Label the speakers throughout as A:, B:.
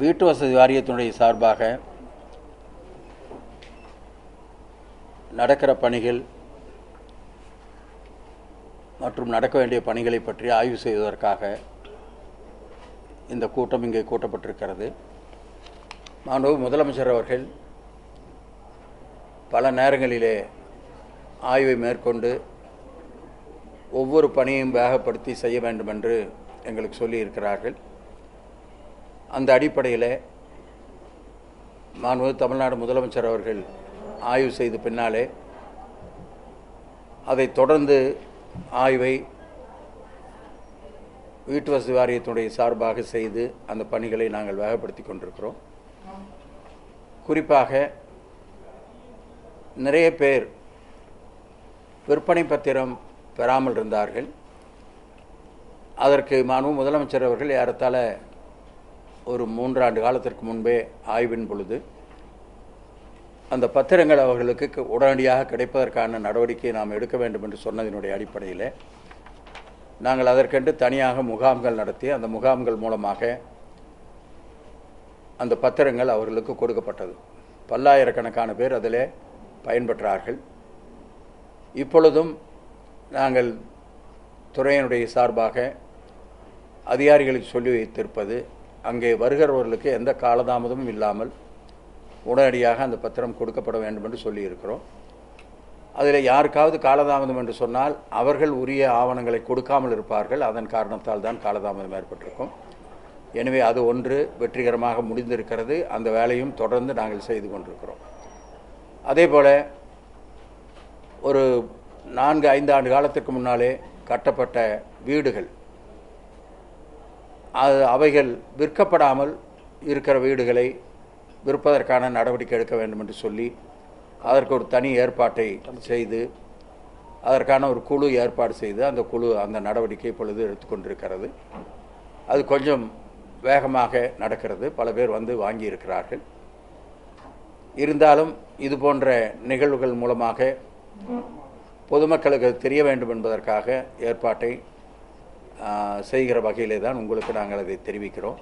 A: வீட்டு வசதி வாரியத்தினுடைய சார்பாக நடக்கிற பணிகள் மற்றும் நடக்க வேண்டிய பணிகளை பற்றி ஆய்வு செய்வதற்காக இந்த கூட்டம் இங்கே கூட்டப்பட்டிருக்கிறது. மாண்பு முதலமைச்சர் அவர்கள் பல நேரங்களிலே ஆய்வை மேற்கொண்டு ஒவ்வொரு பணியையும் வேகப்படுத்தி செய்ய வேண்டும் என்று எங்களுக்கு சொல்லியிருக்கிறார்கள். அந்த அடிப்படையில் மாண்பு தமிழ்நாடு முதலமைச்சர் அவர்கள் ஆய்வு செய்த பின்னாலே அதை தொடர்ந்து ஆய்வை வீட்டு வசதி வாரியத்தினுடைய சார்பாக செய்து அந்த பணிகளை நாங்கள் வேகப்படுத்தி கொண்டிருக்கிறோம். குறிப்பாக நிறைய பேர் விற்பனை பத்திரம் பெறாமல் இருந்தார்கள். அதற்கு மாண்பு முதலமைச்சர் அவர்கள் ஏறத்தாழ ஒரு மூன்றாண்டு காலத்திற்கு முன்பே ஆய்வின் பொழுது அந்த பத்திரங்கள் அவர்களுக்கு உடனடியாக கிடைப்பதற்கான நடவடிக்கை நாம் எடுக்க வேண்டும் என்று சொன்னதினுடைய அடிப்படையில் நாங்கள் அதற்கென்று தனியாக முகாம்கள் நடத்தி அந்த முகாம்கள் மூலமாக அந்த பத்திரங்கள் அவர்களுக்கு கொடுக்கப்பட்டது. பல்லாயிரக்கணக்கான பேர் அதில் பயன்பெற்றார்கள். இப்பொழுதும் நாங்கள் துறையினுடைய சார்பாக அதிகாரிகளுக்கு சொல்லி வைத்திருப்பது அங்கே வருகிறவர்களுக்கு எந்த காலதாமதமும் இல்லாமல் உடனடியாக அந்த பத்திரம் கொடுக்கப்பட வேண்டும் என்று சொல்லியிருக்கிறோம். அதில் யாருக்காவது காலதாமதம் என்று சொன்னால் அவர்கள் உரிய ஆவணங்களை கொடுக்காமல் இருப்பார்கள். அதன் காரணத்தால் தான் காலதாமதம் ஏற்பட்டிருக்கும். எனவே அது ஒன்று வெற்றிகரமாக முடிந்திருக்கிறது. அந்த வேலையும் தொடர்ந்து நாங்கள் செய்து கொண்டிருக்கிறோம். அதே போல் ஒரு நான்கு ஐந்து ஆண்டு காலத்திற்கு முன்னாலே கட்டப்பட்ட வீடுகள் அது அவைகள் விற்கப்படாமல் இருக்கிற வீடுகளை விற்பதற்கான நடவடிக்கை எடுக்க வேண்டும் என்று சொல்லி அதற்கு ஒரு தனி ஏற்பாட்டை செய்து அதற்கான ஒரு குழு ஏற்பாடு செய்து அந்த குழு அந்த நடவடிக்கை இப்பொழுது எடுத்துக்கொண்டிருக்கிறது அது கொஞ்சம் வேகமாக நடக்கிறது. பல பேர் வந்து வாங்கியிருக்கிறார்கள். இருந்தாலும் இது போன்ற நிகழ்வுகள் மூலமாக பொதுமக்களுக்கு தெரிய வேண்டும் என்பதற்காக ஏற்பாட்டை செய்கிற வகையிலே தான் உங்களுக்கு நாங்கள் அதை தெரிவிக்கிறோம்.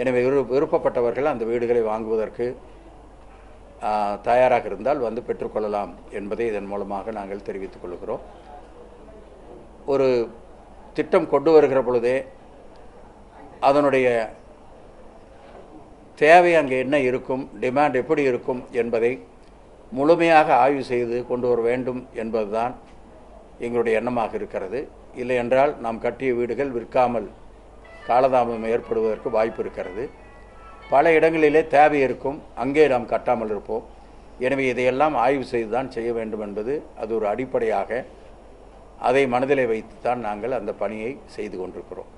A: எனவே விரு விருப்பப்பட்டவர்கள் அந்த வீடுகளை வாங்குவதற்கு தயாராக இருந்தால் வந்து பெற்றுக்கொள்ளலாம் என்பதை இதன் மூலமாக நாங்கள் தெரிவித்துக் கொள்கிறோம். ஒரு திட்டம் கொண்டு வருகிற பொழுதே அதனுடைய தேவை அங்கே என்ன இருக்கும் டிமாண்ட் எப்படி இருக்கும் என்பதை முழுமையாக ஆய்வு செய்து கொண்டு வர வேண்டும் என்பதுதான் எங்களுடைய எண்ணமாக இருக்கிறது. இல்லை என்றால் நாம் கட்டிய வீடுகள் விற்காமல் காலதாமதம் ஏற்படுவதற்கு வாய்ப்பு இருக்கிறது. பல இடங்களிலே தேவை இருக்கும் அங்கே நாம் கட்டாமல் இருப்போம். எனவே இதையெல்லாம் ஆய்வு செய்து தான் செய்ய வேண்டும் என்பது அது ஒரு அடிப்படையாக அதை மனதிலே வைத்து தான் நாங்கள் அந்த பணியை செய்து கொண்டிருக்கிறோம்.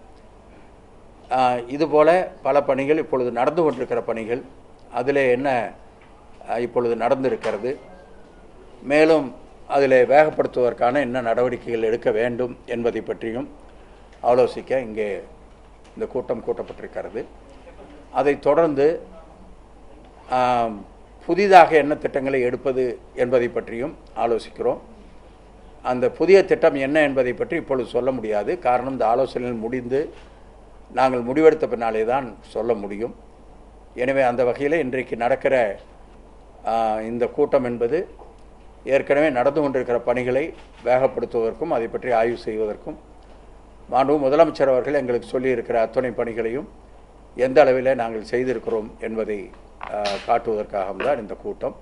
A: இதுபோல் பல பணிகள் இப்பொழுது நடந்து கொண்டிருக்கிற பணிகள் அதில் என்ன இப்பொழுது நடந்திருக்கிறது. மேலும் அதில் வேகப்படுத்துவதற்கான என்ன நடவடிக்கைகள் எடுக்க வேண்டும் என்பதை பற்றியும் ஆலோசிக்க இங்கே இந்த கூட்டம் கூட்டப்பட்டிருக்கிறது. அதைத் தொடர்ந்து புதிதாக என்ன திட்டங்களை எடுப்பது என்பதை பற்றியும் ஆலோசிக்கிறோம். அந்த புதிய திட்டம் என்ன என்பதை பற்றி இப்பொழுது சொல்ல முடியாது. காரணம் இந்த ஆலோசனைகள் முடிந்து நாங்கள் முடிவெடுத்த பின்னாலே தான் சொல்ல முடியும். எனவே அந்த வகையில் இன்றைக்கு நடக்கிற இந்த கூட்டம் என்பது ஏற்கனவே நடந்து கொண்டிருக்கிற பணிகளை வேகப்படுத்துவதற்கும் அதை பற்றி ஆய்வு செய்வதற்கும் மாண்பு முதலமைச்சர் அவர்கள் எங்களுக்கு சொல்லியிருக்கிற அத்துணை பணிகளையும் எந்த அளவில் நாங்கள் செய்திருக்கிறோம் என்பதை காட்டுவதற்காகவும் தான் இந்த கூட்டம்.